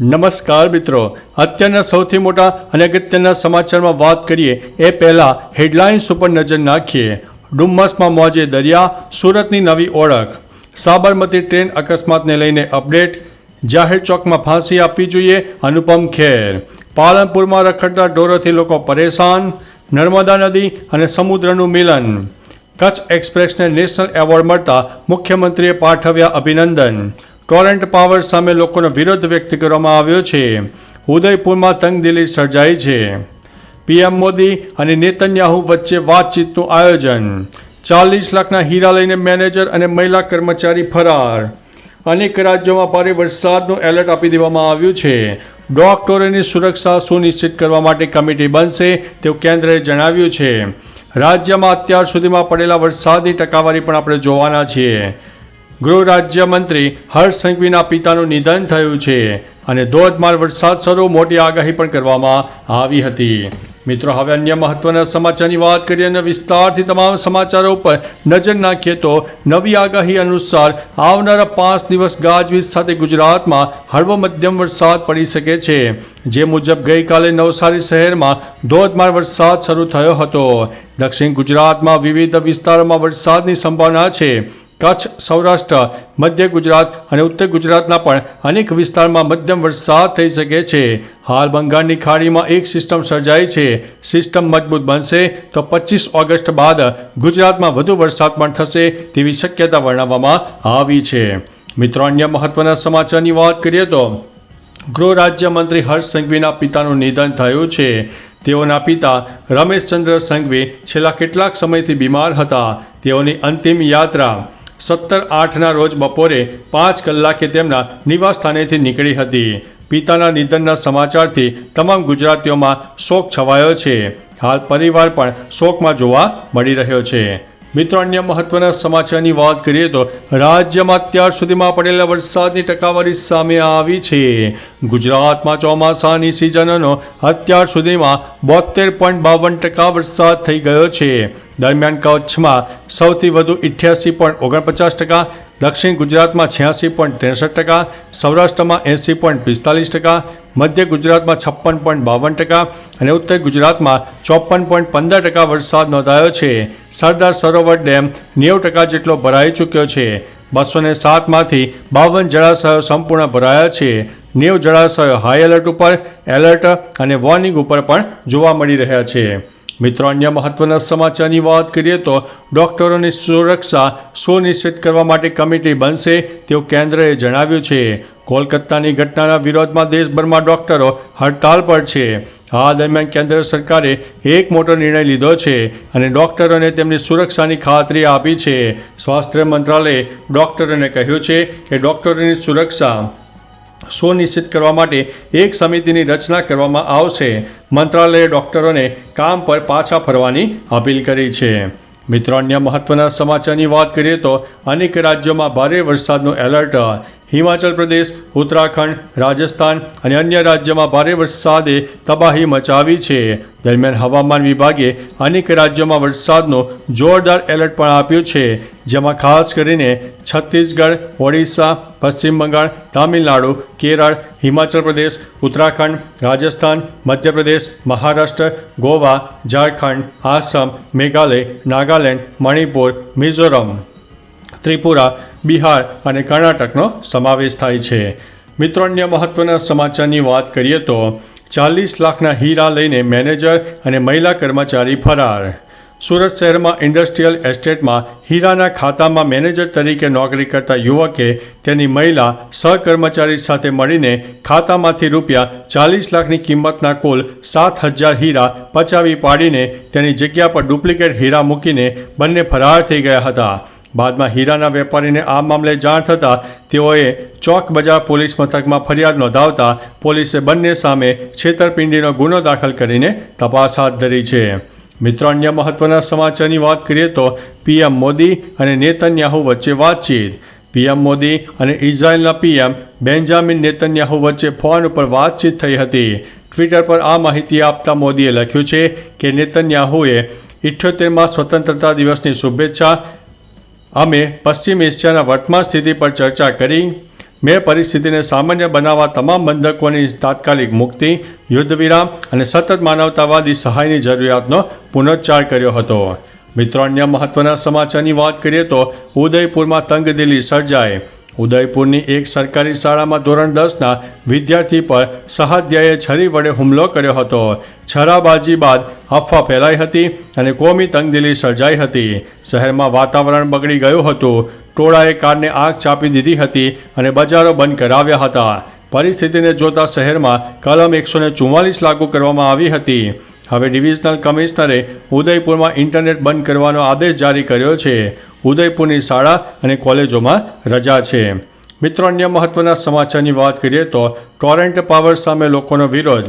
નમસ્કાર મિત્રો. અત્યારના સૌથી મોટા અને અગત્યના સમાચારમાં વાત કરીએ એ પહેલાં હેડલાઇન્સ ઉપર નજર નાખીએ. ડુમ્મસમાં મોજે દરિયા, સુરતની નવી ઓળખ. સાબરમતી ટ્રેન અકસ્માતને લઈને અપડેટ. જાહેર ચોકમાં ફાંસી આપવી જોઈએ, અનુપમ ખેર. પાલનપુરમાં રખડતા ઢોરોથી લોકો પરેશાન. નર્મદા નદી અને સમુદ્રનું મિલન. કચ્છ એક્સપ્રેસને નેશનલ એવોર્ડ મળતા મુખ્યમંત્રીએ પાઠવ્યા અભિનંદન. ટોરેન્ટ પાવર સામે લોકોનો વિરોધ વ્યક્ત કરવામાં આવ્યો છે. ઉદયપુરમાં તંગદિલી સર્જાઈ છે. પીએમ મોદી અને નેતન્યાહુ વચ્ચે વાતચીતનું આયોજન. ચાલીસ લાખના હીરા લઈને મેનેજર અને મહિલા કર્મચારી ફરાર. અનેક રાજ્યોમાં ભારે વરસાદનું એલર્ટ આપી દેવામાં આવ્યું છે. ડોક્ટરોની સુરક્ષા સુનિશ્ચિત કરવા માટે કમિટી બનશે તેવું કેન્દ્રએ જણાવ્યું છે. રાજ્યમાં અત્યાર સુધીમાં પડેલા વરસાદની ટકાવારી પણ આપણે જોવાના છીએ. ગૃહ રાજ્યમંત્રી હર્ષ સંઘવીના પિતાનું નિધન થયું છે અને ધોધમાર વરસાદ શરૂ મોટી આગાહી પણ કરવામાં આવી હતી. મિત્રો, હવે અન્ય મહત્વના સમાચારની વાત કરીએ અને વિસ્તારથી તમામ સમાચારો ઉપર નજર નાખીએ તો નવી આગાહી અનુસાર આવનારા પાંચ દિવસ ગાજવીજ સાથે ગુજરાતમાં હળવો મધ્યમ વરસાદ પડી શકે છે. જે મુજબ ગઈકાલે નવસારી શહેરમાં ધોધમાર વરસાદ શરૂ થયો હતો. દક્ષિણ ગુજરાતમાં વિવિધ વિસ્તારોમાં વરસાદની સંભાવના છે. કચ્છ, સૌરાષ્ટ્ર, મધ્ય ગુજરાત અને ઉત્તર ગુજરાતના પણ અનેક વિસ્તારમાં મધ્યમ વરસાદ થઈ શકે છે. હાલ બંગાળની ખાડીમાં એક સિસ્ટમ સર્જાઈ છે. સિસ્ટમ મજબૂત બનશે તો પચીસ ઓગસ્ટ બાદ ગુજરાતમાં વધુ વરસાદ પણ થશે તેવી શક્યતા વર્ણવવામાં આવી છે. મિત્રો, અન્ય મહત્વના સમાચારની વાત કરીએ તો ગૃહ રાજ્યમંત્રી હર્ષ સંઘવીના પિતાનું નિધન થયું છે. તેઓના પિતા રમેશચંદ્ર સંઘવી છેલ્લા કેટલાક સમયથી બીમાર હતા. તેઓની અંતિમ યાત્રા સત્તર આઠના રોજ બપોરે પાંચ કલાકે તેમના નિવાસ સ્થાનેથી નીકળી હતી. પિતાના નિધનના સમાચારથી તમામ ગુજરાતીઓમાં શોક છવાયો છે. હાલ પરિવાર પણ શોકમાં જોવા મળી રહ્યો છે. મિત્રો, અન્ય મહત્વના સમાચારની વાત કરીએ તો રાજ્યમાં અત્યાર સુધીમાં પડેલા વરસાદની ટકાવારી સામે આવી છે. ગુજરાતમાં ચોમાસાની સિઝનનો અત્યાર સુધીમાં બોતેર પોઈન્ટ બાવન ટકા વરસાદ થઈ ગયો છે. દરમિયાન કચ્છમાં સૌથી વધુ ઇઠ્યાસી પોઈન્ટ ઓગણપચાસ ટકા, દક્ષિણ ગુજરાતમાં છ્યાસી પોઈન્ટ ત્રેસઠ ટકા, સૌરાષ્ટ્રમાં એંસી પોઈન્ટ પિસ્તાલીસ ટકા, મધ્ય ગુજરાતમાં છપ્પન પોઈન્ટ બાવન ટકા અને ઉત્તર ગુજરાતમાં ચોપન પોઈન્ટ પંદર ટકા વરસાદ નોંધાયો છે. સરદાર સરોવર ડેમ નેવું ટકા જેટલો ભરાઈ ચૂક્યો છે. બસો ને સાતમાંથી બાવન જળાશયો સંપૂર્ણ ભરાયા છે. નેવ જળાશયો હાઈ એલર્ટ ઉપર, એલર્ટ અને વોર્નિંગ ઉપર પણ જોવા મળી રહ્યા છે. મિત્રો, અન્ય મહત્વના સમાચારની વાત કરીએ તો ડોક્ટરોની સુરક્ષા સુનિશ્ચિત કરવા માટે કમિટી બનશે તેવું કેન્દ્રએ જણાવ્યું છે. કોલકાતાની ઘટનાના વિરોધમાં દેશભરમાં ડોક્ટરો હડતાલ પર છે. આ દરમિયાન કેન્દ્ર સરકારે એક મોટો નિર્ણય લીધો છે અને ડોક્ટરોને તેમની સુરક્ષાની ખાતરી આપી છે. સ્વાસ્થ્ય મંત્રાલયે ડોક્ટરોને કહ્યું છે કે ડોક્ટરોની સુરક્ષા સુનિશ્ચિત કરવા માટે એક સમિતિની રચના કરવામાં આવશે. મંત્રાલયે ડોક્ટરોને કામ પર પાછા ફરવાની અપીલ કરી છે. મિત્રો, અન્ય મહત્વના સમાચારની વાત કરીએ તો અનેક રાજ્યોમાં ભારે વરસાદનું એલર્ટ હિમાચલ પ્રદેશ, ઉત્તરાખંડ, રાજસ્થાન અને અન્ય રાજ્યોમાં ભારે વરસાદે તબાહી મચાવી છે. દરમિયાન હવામાન વિભાગે અનેક રાજ્યોમાં વરસાદનો જોરદાર એલર્ટ પણ આપ્યું છે, જેમાં ખાસ કરીને છત્તીસગઢ, ઓડિશા, પશ્ચિમ બંગાળ, તામિલનાડુ, કેરળ, હિમાચલ પ્રદેશ, ઉત્તરાખંડ, રાજસ્થાન, મધ્યપ્રદેશ, મહારાષ્ટ્ર, ગોવા, ઝારખંડ, આસામ, મેઘાલય, નાગાલેન્ડ, મણિપુર, મિઝોરમ, ત્રિપુરા બિહાર અને કર્ણાટકનો સમાવેશ થાય છે. મિત્રો, અન્ય મહત્વના સમાચારની વાત કરીએ તો ચાલીસ લાખના હીરા લઈને મેનેજર અને મહિલા કર્મચારી ફરાર. સુરત શહેરમાં ઇન્ડસ્ટ્રીયલ એસ્ટેટમાં હીરાના ખાતામાં મેનેજર તરીકે નોકરી કરતા યુવકે તેની મહિલા સહકર્મચારી સાથે મળીને ખાતામાંથી રૂપિયા ચાલીસ લાખની કિંમતના કુલ સાત હજાર હીરા પચાવી પાડીને તેની જગ્યા પર ડુપ્લિકેટ હીરા મૂકીને બંને ફરાર થઈ ગયા હતા. બાદમાં હીરાના વેપારીને આ મામલે જાણ થતાં તેઓએ ચોક બજાર પોલીસ મથકમાં ફરિયાદ નોંધાવતા પોલીસે બંને સામે છેતરપિંડીનો ગુનો દાખલ કરીને તપાસ હાથ ધરી છે. મિત્રો, અન્ય મહત્વના સમાચારની વાત કરીએ તો પીએમ મોદી અને નેતન્યાહુ વચ્ચે વાતચીત. પીએમ મોદી અને ઇઝરાયેલના પીએમ બેન્જામિન નેતન્યાહુ વચ્ચે ફોન ઉપર વાતચીત થઈ હતી. ટ્વિટર પર આ માહિતી આપતા મોદીએ લખ્યું છે કે નેતન્યાહુએ ઇઠ્યોતેરમાં સ્વતંત્રતા દિવસની શુભેચ્છા અમે પશ્ચિમ એશિયાના વર્તમાન સ્થિતિ પર ચર્ચા કરી. મેં પરિસ્થિતિને સામાન્ય બનાવવા તમામ બંધકોની તાત્કાલિક મુક્તિ યુદ્ધ વિરામ અને સતત માનવતાવાદી સહાયની જરૂરિયાતનો પુનરુચ્ચાર કર્યો હતો. મિત્રો, અન્ય મહત્વના સમાચારની વાત કરીએ તો ઉદયપુરમાં તંગદિલી સર્જાય. ઉદયપુરની એક સરકારી શાળામાં ધોરણ દસના વિદ્યાર્થી પર સહાધ્યાયે છરી વડે હુમલો કર્યો હતો. છરાબાજી બાદ અફવા ફેલાઈ હતી અને કોમી તંગદિલી સર્જાઈ હતી. શહેરમાં વાતાવરણ બગડી ગયું હતું. ટોળાએ કારને આગ ચાપી દીધી હતી અને બજારો બંધ કરાવ્યા હતા. પરિસ્થિતિને જોતા શહેરમાં કલમ એકસો લાગુ કરવામાં આવી હતી. હવે ડિવિઝનલ કમિશનરે ઉદયપુરમાં ઇન્ટરનેટ બંધ કરવાનો આદેશ જારી કર્યો છે. ઉદયપુરની શાળા અને કોલેજોમાં રજા છે. મિત્રો, અન્ય મહત્વના સમાચારની વાત કરીએ તો ટોરેન્ટ પાવર સામે લોકોનો વિરોધ.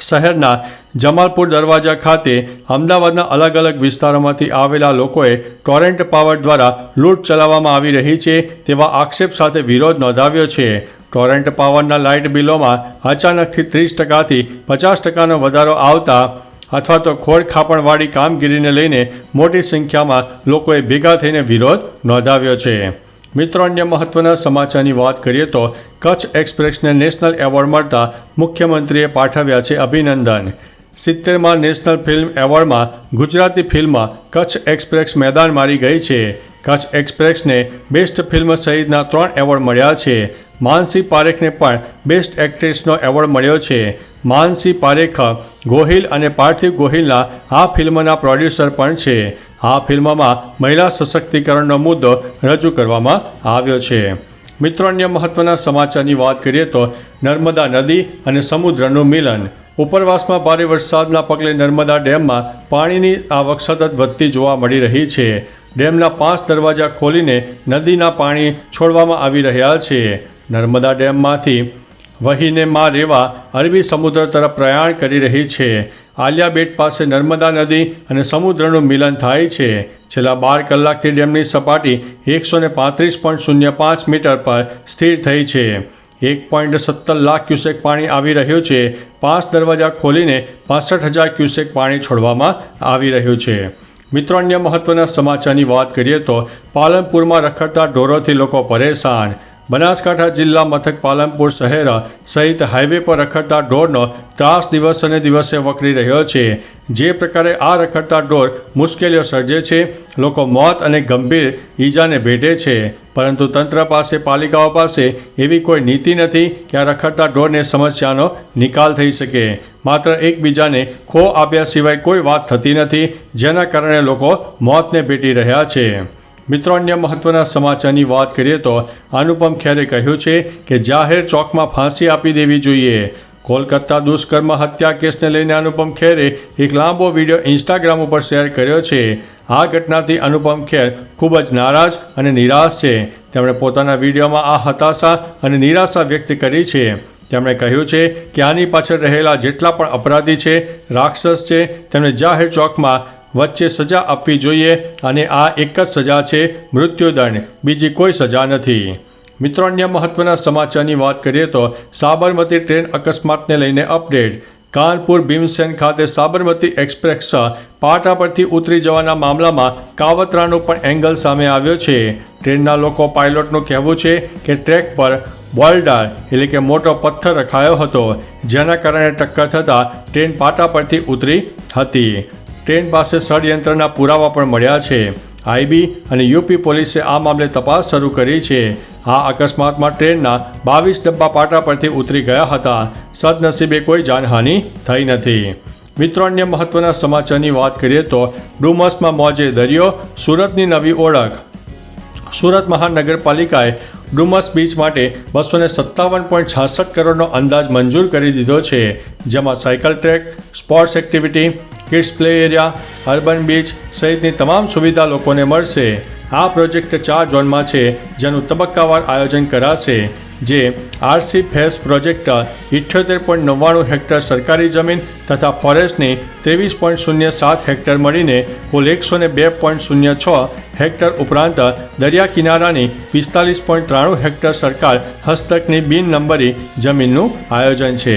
શહેરના જમાલપુર દરવાજા ખાતે અમદાવાદના અલગ અલગ વિસ્તારોમાંથી આવેલા લોકોએ ટોરેન્ટ પાવર દ્વારા લૂંટ ચલાવવામાં આવી રહી છે તેવા આક્ષેપ સાથે વિરોધ નોંધાવ્યો છે. ટોરેન્ટ પાવરના લાઇટ બિલોમાં અચાનકથી ત્રીસ ટકાથી પચાસ ટકાનો વધારો આવતા અથવા તો ખોળ ખાપણવાળી કામગીરીને લઈને મોટી સંખ્યામાં લોકોએ ભેગા થઈને વિરોધ નોંધાવ્યો છે. મિત્રો, અન્ય મહત્વના સમાચારની વાત કરીએ તો કચ્છ એક્સપ્રેસને નેશનલ એવોર્ડ મળતા મુખ્યમંત્રીએ પાઠવ્યા છે અભિનંદન. સિત્તેરમાં નેશનલ ફિલ્મ એવોર્ડમાં ગુજરાતી ફિલ્મમાં કચ્છ એક્સપ્રેસ મેદાન મારી ગઈ છે. કચ્છ એક્સપ્રેસને બેસ્ટ ફિલ્મ સહિતના ત્રણ એવોર્ડ મળ્યા છે. માનસી પારેખને પણ બેસ્ટ એક્ટ્રેસનો એવોર્ડ મળ્યો છે. માનસી પારેખ, ગોહિલ અને પાર્થિવ ગોહિલના આ ફિલ્મના પ્રોડ્યુસર પણ છે. આ ફિલ્મમાં મહિલા સશક્તિકરણનો મુદ્દો રજૂ કરવામાં આવ્યો છે. મિત્રો, અન્ય મહત્વના સમાચારની વાત કરીએ તો નર્મદા નદી અને સમુદ્રનું મિલન. ઉપરવાસમાં ભારે વરસાદના પગલે નર્મદા ડેમમાં પાણીની આવક સતત વધતી જોવા મળી રહી છે. ડેમના પાંચ દરવાજા ખોલીને નદીના પાણી છોડવામાં આવી રહ્યા છે. નર્મદા ડેમમાંથી વહીને માં રેવા અરબી સમુદ્ર તરફ પ્રયાણ કરી રહી છે. આલિયા બેટ પાસે નર્મદા નદી અને સમુદ્રનું મિલન થાય છે. છેલ્લા બાર કલાકથી ડેમની સપાટી એકસો ને પાંત્રીસ પોઈન્ટ શૂન્ય પાંચ મીટર પર સ્થિર થઈ છે. એક પોઈન્ટ સત્તર લાખ ક્યુસેક પાણી આવી રહ્યું છે. પાંચ દરવાજા ખોલીને પાસઠ હજાર ક્યુસેક પાણી છોડવામાં આવી રહ્યું છે. મિત્રો, અન્ય મહત્વના સમાચારની વાત કરીએ તો પાલનપુરમાં રખડતા ઢોરોથી લોકો પરેશાન. બનાસકાંઠા જિલ્લા મથક પાલનપુર શહેર સહિત હાઈવે પર રખડતા ઢોરનો ત્રાસ દિવસ અને દિવસે વકરી રહ્યો છે. જે પ્રકારે આ રખડતા ઢોર મુશ્કેલીઓ સર્જે છે, લોકો મોત અને ગંભીર ઈજાને ભેટે છે. પરંતુ તંત્ર પાસે, પાલિકાઓ પાસે એવી કોઈ નીતિ નથી કે આ રખડતા ઢોરને સમસ્યાનો નિકાલ થઈ શકે. માત્ર એકબીજાને ખો આપ્યા સિવાય કોઈ વાત થતી નથી, જેના કારણે લોકો મોતને ભેટી રહ્યા છે. મિત્રો, અન્ય મહત્વના સમાચારની વાત કરીએ તો અનુપમ ખેરે કહ્યું છે કે જાહેર ચોકમાં ફાંસી આપી દેવી જોઈએ. કોલકાતા દુષ્કર્મ હત્યા કેસને લઈને અનુપમ ખેરે એક લાંબો વીડિયો ઇન્સ્ટાગ્રામ ઉપર શેર કર્યો છે. આ ઘટનાથી અનુપમ ખેર ખૂબ જ નારાજ અને નિરાશ છે. તેમણે પોતાના વિડીયોમાં આ હતાશા અને નિરાશા વ્યક્ત કરી છે. તેમણે કહ્યું છે કે આની પાછળ રહેલા જેટલા પણ અપરાધી છે, રાક્ષસ છે, તેમને જાહેર ચોકમાં વચ્ચે સજા આપવી જોઈએ અને આ એક જ સજા છે મૃત્યુદંડ. બીજી કોઈ સજા નથી. મિત્રો, અન્ય મહત્વના સમાચારની વાત કરીએ તો સાબરમતી ટ્રેન અકસ્માતને લઈને અપડેટ. કાનપુર ભીમસેન ખાતે સાબરમતી એક્સપ્રેસ પાટા પરથી ઉતરી જવાના મામલામાં કાવતરાનો પણ એંગલ સામે આવ્યો છે. ટ્રેનના લોકો પાયલોટનું કહેવું છે કે ટ્રેક પર બોલ્ડાર, એટલે કે મોટો પથ્થર રખાયો હતો. જેના કારણે ટક્કર થતાં ટ્રેન પાટા પરથી ઉતરી હતી. ટ્રેન પાસે ષડયંત્રના પુરાવા પણ મળ્યા છે. આઈબી અને યુપી પોલીસે આ મામલે તપાસ શરૂ કરી છે. આ અકસ્માતમાં ટ્રેનના બાવીસ ડબ્બા પાટા પરથી ઉતરી ગયા હતા. સદનસીબે કોઈ જાનહાનિ થઈ નથી. મિત્રો, અન્ય મહત્વના સમાચારની વાત કરીએ તો ડુમસમાં મોજે દરિયો, સુરતની નવી ઓળખ. સુરત મહાનગરપાલિકાએ ડુમસ બીચ માટે બસો ને સત્તાવન પોઈન્ટ છાસઠ કરોડનો અંદાજ મંજૂર કરી દીધો છે. જેમાં cycle track, sports activity kids play area, urban beach સહિતની તમામ સુવિધા લોકોને મળશે. આ પ્રોજેક્ટ ચાર ઝોનમાં છે, જેનું તબક્કાવાર આયોજન કરાશે, જે આરસી ફેસ પ્રોજેક્ટ ઇઠ્યોતેર પોઈન્ટ નવ્વાણું હેક્ટર સરકારી જમીન તથા ફોરેસ્ટની ત્રેવીસ પોઈન્ટ શૂન્ય સાત હેક્ટર મળીને કુલ એકસો ને બે પોઈન્ટ શૂન્ય છ હેક્ટર ઉપરાંત દરિયા કિનારાની પિસ્તાલીસ પોઈન્ટ ત્રાણું હેક્ટર સરકાર હસ્તકની બિન નંબરી જમીનનું આયોજન છે.